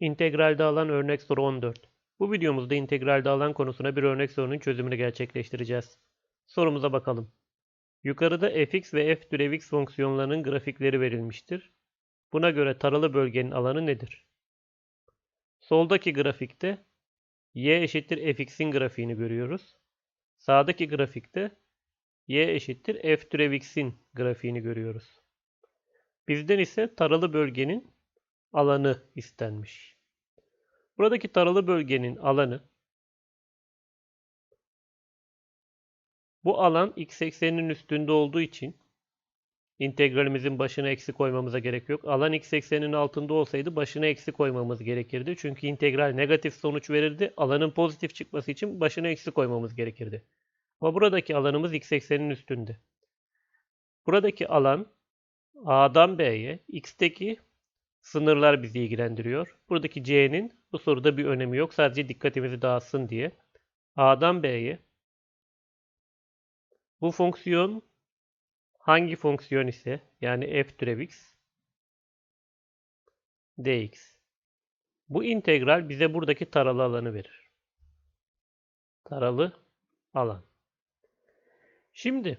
İntegralde alan örnek soru 14. Bu videomuzda integralde alan konusuna bir örnek sorunun çözümünü gerçekleştireceğiz. Sorumuza bakalım. Yukarıda fx ve f türev x fonksiyonlarının grafikleri verilmiştir. Buna göre taralı bölgenin alanı nedir? Soldaki grafikte y eşittir fx'in grafiğini görüyoruz. Sağdaki grafikte y eşittir f türev x'in grafiğini görüyoruz. Bizden ise taralı bölgenin alanı istenmiş. Buradaki taralı bölgenin alanı bu alan x ekseninin üstünde olduğu için integralimizin başına eksi koymamıza gerek yok. Alan x ekseninin altında olsaydı başına eksi koymamız gerekirdi. Çünkü integral negatif sonuç verirdi. Alanın pozitif çıkması için başına eksi koymamız gerekirdi. Ama buradaki alanımız x ekseninin üstünde. Buradaki alan A'dan B'ye, x'teki sınırlar bizi ilgilendiriyor. Buradaki c'nin bu soruda bir önemi yok. Sadece dikkatimizi dağıtsın diye. A'dan B'ye bu fonksiyon hangi fonksiyon ise yani f türev x dx. Bu integral bize buradaki taralı alanı verir. Taralı alan. Şimdi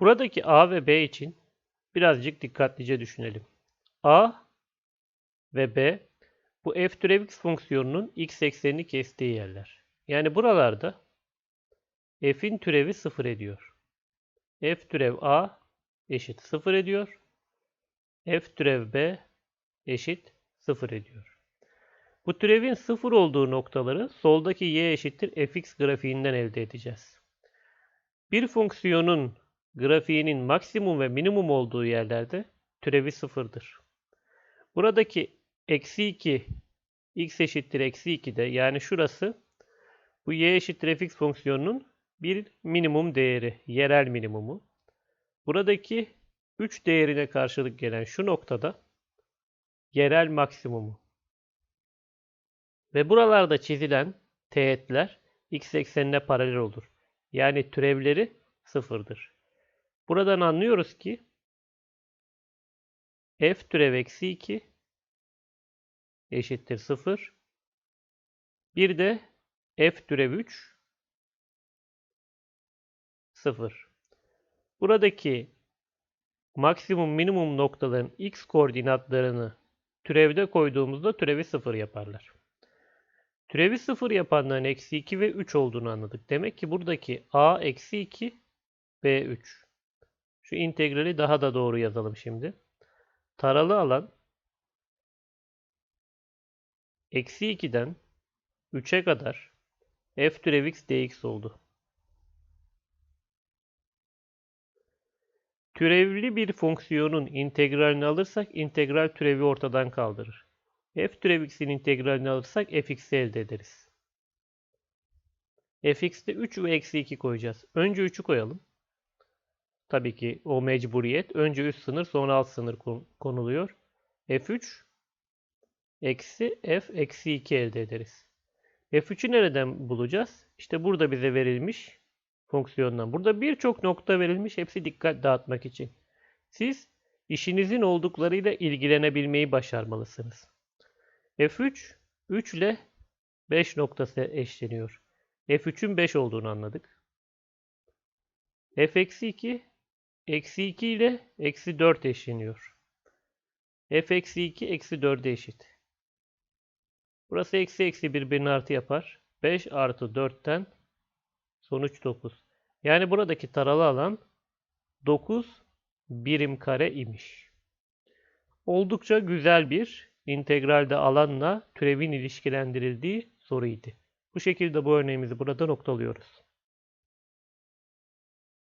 buradaki a ve b için birazcık dikkatlice düşünelim. A ve b bu f türev x fonksiyonunun x eksenini kestiği yerler. Yani buralarda f'in türevi 0 ediyor. f türev a eşit 0 ediyor. f türev b eşit 0 ediyor. Bu türevin 0 olduğu noktaları soldaki y eşittir fx grafiğinden elde edeceğiz. Bir fonksiyonun grafiğinin maksimum ve minimum olduğu yerlerde türevi sıfırdır. Buradaki eksi 2 x eşittir eksi 2'de yani şurası bu y eşittir fx fonksiyonunun bir minimum değeri, yerel minimumu. Buradaki 3 değerine karşılık gelen şu noktada yerel maksimumu. Ve buralarda çizilen teğetler x eksenine paralel olur. Yani türevleri sıfırdır. Buradan anlıyoruz ki f türev eksi 2 eşittir 0. Bir de f türev 3 0. Buradaki maksimum minimum noktaların x koordinatlarını türevde koyduğumuzda türevi 0 yaparlar. Türevi 0 yapanların eksi 2 ve 3 olduğunu anladık. Demek ki buradaki a eksi 2 b 3. Şu integrali daha da doğru yazalım şimdi. Taralı alan eksi 2'den 3'e kadar f türev x dx oldu. Türevli bir fonksiyonun integralini alırsak integral türevi ortadan kaldırır. f türev x'in integralini alırsak fx'i elde ederiz. fx'te 3 ve eksi 2 koyacağız. Önce 3'ü koyalım. Tabii ki o mecburiyet. Önce üst sınır sonra alt sınır konuluyor. f3 eksi f eksi 2 elde ederiz. f3'ü nereden bulacağız? İşte burada bize verilmiş fonksiyondan. Burada birçok nokta verilmiş. Hepsi dikkat dağıtmak için. Siz işinizin olduklarıyla ilgilenebilmeyi başarmalısınız. f3 3 ile 5 noktası eşleniyor. f3'ün 5 olduğunu anladık. f eksi 2 Eksi 2 ile eksi 4 eşleniyor. f eksi 2 eksi 4'e eşit. Burası eksi eksi birbirini artı yapar. 5 artı 4'ten sonuç 9. Yani buradaki taralı alan 9 birim kare imiş. Oldukça güzel bir integralde alanla türevin ilişkilendirildiği soruydu. Bu şekilde bu örneğimizi burada noktalıyoruz.